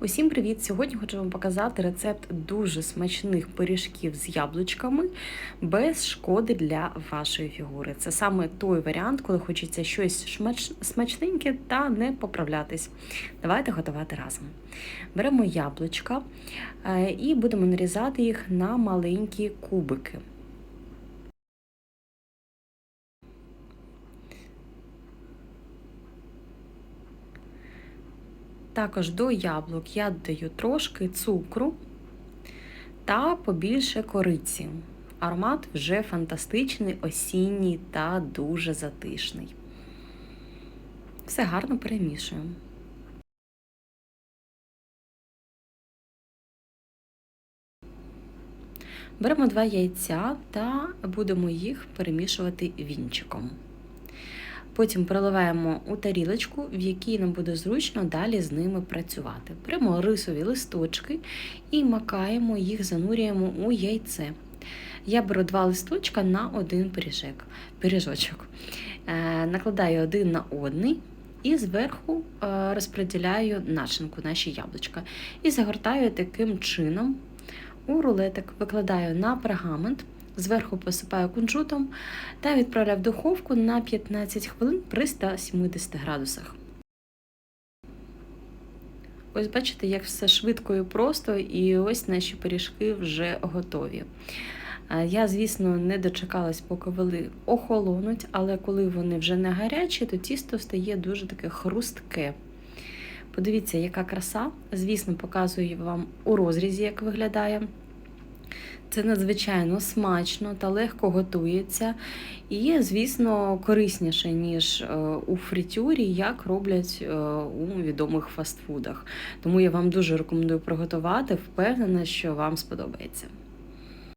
Усім привіт! Сьогодні хочу вам показати рецепт дуже смачних пиріжків з яблучками без шкоди для вашої фігури. Це саме той варіант, коли хочеться щось смачненьке та не поправлятись. Давайте готувати разом. Беремо яблучка е, і будемо нарізати їх на маленькі кубики. Також до яблук я додаю трошки цукру та побільше кориці. Аромат вже фантастичний, осінній та дуже затишний. Все гарно перемішуємо. Беремо два яйця та будемо їх перемішувати вінчиком. Потім проливаємо у тарілочку, в якій нам буде зручно далі з ними працювати. Беремо рисові листочки і макаємо їх, занурюємо у яйце. Я беру два листочка на один пиріжок. пиріжочок. Е, накладаю один на одний і зверху е, розподіляю начинку, наші яблучка. І загортаю таким чином у рулетик, викладаю на пергамент зверху посипаю кунжутом та відправляю в духовку на 15 хвилин при 170 градусах. Ось бачите, як все швидко і просто, і ось наші пиріжки вже готові. Я, звісно, не дочекалась, поки вони охолонуть, але коли вони вже не гарячі, то тісто стає дуже таке хрустке. Подивіться, яка краса. Звісно, показую вам у розрізі, як виглядає. Це надзвичайно смачно та легко готується. І, звісно, корисніше, ніж е, у фритюрі, як роблять е, у відомих фастфудах. Тому я вам дуже рекомендую приготувати, впевнена, що вам сподобається.